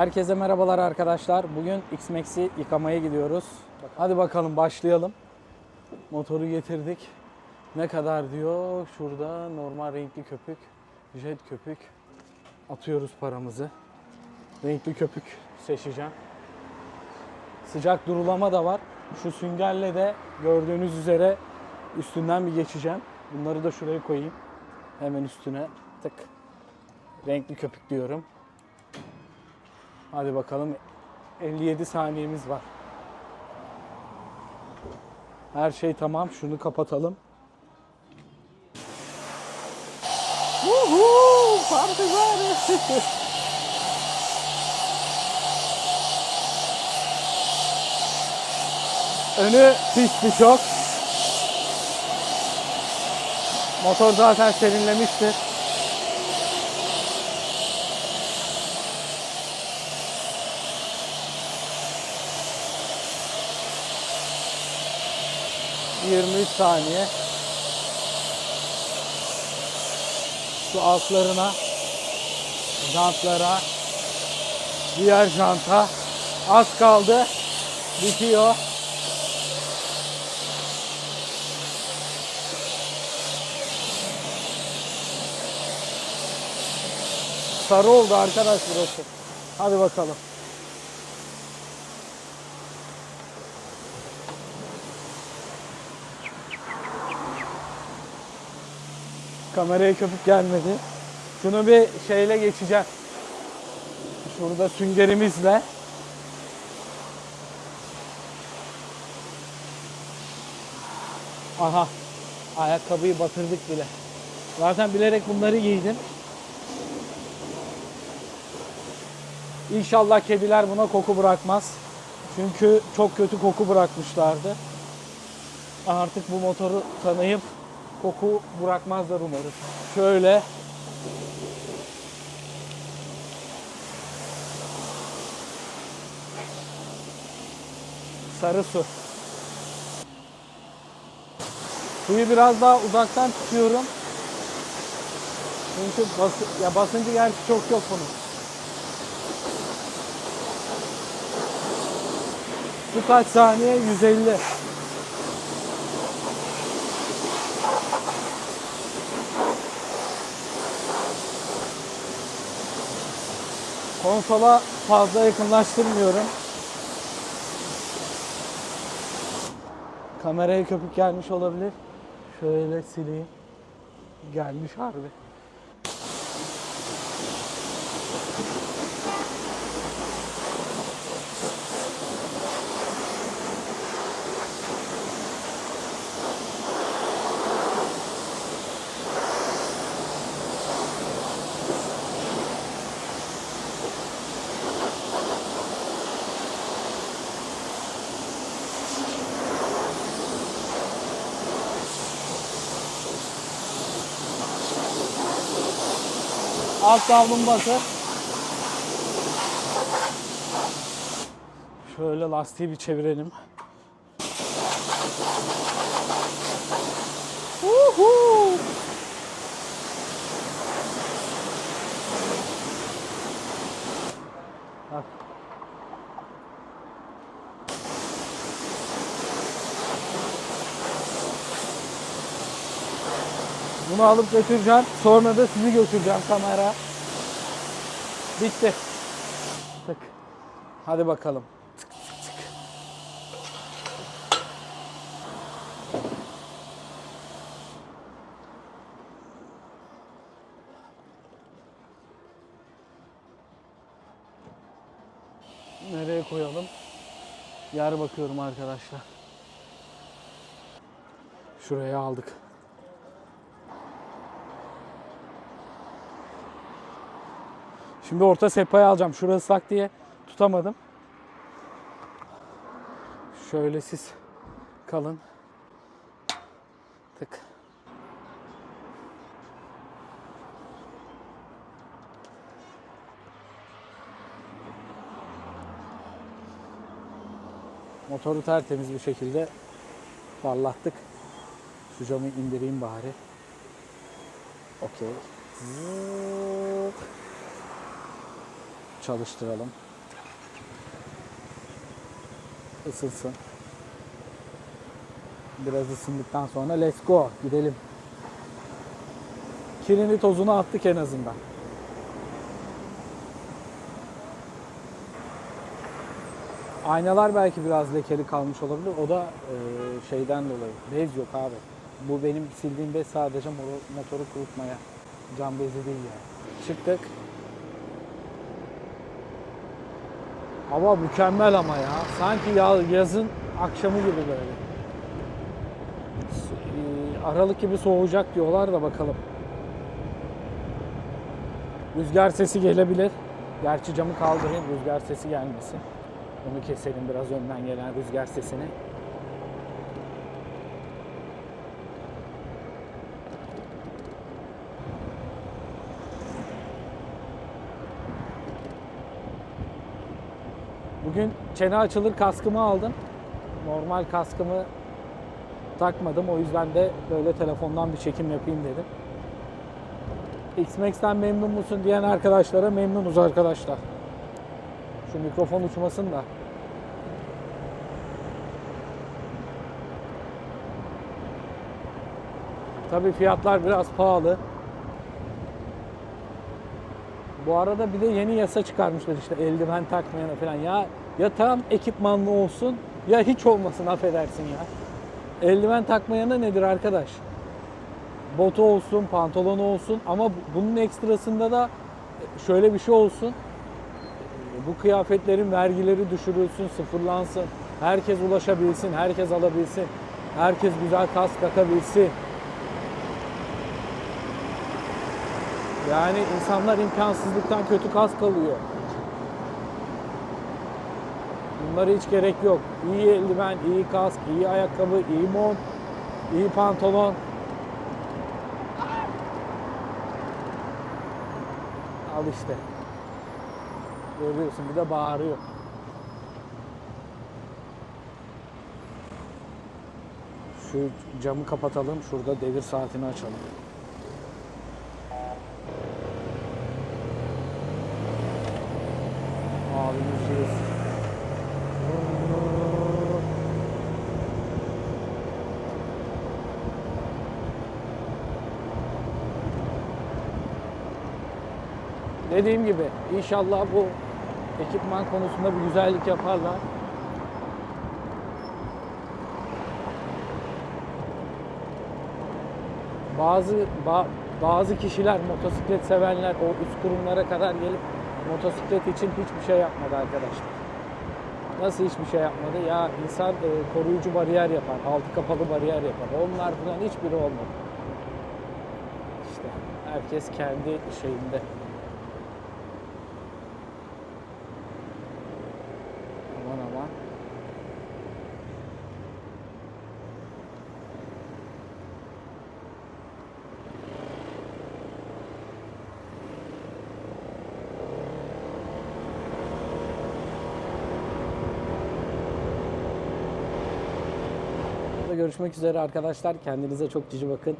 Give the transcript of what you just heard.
Herkese merhabalar arkadaşlar. Bugün X-Max'i yıkamaya gidiyoruz. Hadi bakalım başlayalım. Motoru getirdik. Ne kadar diyor? Şurada normal renkli köpük, jet köpük. Atıyoruz paramızı. Renkli köpük seçeceğim. Sıcak durulama da var. Şu süngerle de gördüğünüz üzere üstünden bir geçeceğim. Bunları da şuraya koyayım. Hemen üstüne tık. Renkli köpük diyorum. Hadi bakalım 57 saniyemiz var. Her şey tamam. Şunu kapatalım. Woohoo! Partizan! Önü pisti çok. Motor zaten serinlemiştir. ...23 saniye. Şu altlarına... ...jantlara... ...diğer janta... ...az kaldı... ...bitiyor. Sarı oldu arkadaş burası. Hadi bakalım. Kameraya köpük gelmedi. Şunu bir şeyle geçeceğim. Şurada süngerimizle. Aha. Ayakkabıyı batırdık bile. Zaten bilerek bunları giydim. İnşallah kediler buna koku bırakmaz. Çünkü çok kötü koku bırakmışlardı. Artık bu motoru tanıyıp koku bırakmazlar umarım. Şöyle sarı su. Suyu biraz daha uzaktan tutuyorum. Çünkü bası, ya basıncı gerçi çok yok bunun. Su kaç saniye? 150. Konsola fazla yakınlaştırmıyorum. Kameraya köpük gelmiş olabilir. Şöyle sileyim. Gelmiş harbi. Alt davlumbası. Şöyle lastiği bir çevirelim. Bunu alıp götüreceğim. Sonra da sizi götüreceğim kamera. Bitti. Tık. Hadi bakalım. Tık tık tık. Nereye koyalım? Yer bakıyorum arkadaşlar. Şuraya aldık. Şimdi orta sehpayı alacağım. Şurası ıslak diye tutamadım. Şöyle siz kalın. Tık. Motoru tertemiz bir şekilde parlattık. Şu camı indireyim bari. Okey çalıştıralım. Isınsın. Biraz ısındıktan sonra let's go gidelim. Kirini tozunu attık en azından. Aynalar belki biraz lekeli kalmış olabilir. O da e, şeyden dolayı. Bez yok abi. Bu benim sildiğim bez sadece motoru kurutmaya. Cam bezi değil yani. Çıktık. Hava mükemmel ama ya. Sanki ya, yazın akşamı gibi böyle. S- e, Aralık gibi soğuyacak diyorlar da bakalım. Rüzgar sesi gelebilir. Gerçi camı kaldırayım rüzgar sesi gelmesin. Onu keselim biraz önden gelen rüzgar sesini. Bugün çene açılır kaskımı aldım. Normal kaskımı takmadım. O yüzden de böyle telefondan bir çekim yapayım dedim. X-Max'ten memnun musun diyen arkadaşlara memnunuz arkadaşlar. Şu mikrofon uçmasın da. Tabii fiyatlar biraz pahalı. Bu arada bir de yeni yasa çıkarmışlar işte eldiven takmayana falan. Ya ya tam ekipmanlı olsun ya hiç olmasın affedersin ya. Eldiven takmayana nedir arkadaş? Botu olsun, pantolonu olsun ama bu- bunun ekstrasında da şöyle bir şey olsun. Bu kıyafetlerin vergileri düşürülsün, sıfırlansın. Herkes ulaşabilsin, herkes alabilsin. Herkes güzel kask takabilsin. Yani insanlar imkansızlıktan kötü kask alıyor. Bunlara hiç gerek yok. İyi eldiven, iyi kask, iyi ayakkabı, iyi mont, iyi pantolon. Al işte. Görüyorsun bir de bağırıyor. Şu camı kapatalım. Şurada devir saatini açalım. Abimizceğiz. Dediğim gibi inşallah bu ekipman konusunda bir güzellik yaparlar. Bazı ba- bazı kişiler motosiklet sevenler o üst kurumlara kadar gelip motosiklet için hiçbir şey yapmadı arkadaşlar. Nasıl hiçbir şey yapmadı? Ya insan e, koruyucu bariyer yapar, altı kapalı bariyer yapar. Onlar falan hiçbiri olmadı. İşte herkes kendi şeyinde. Görüşmek üzere arkadaşlar. Kendinize çok cici bakın.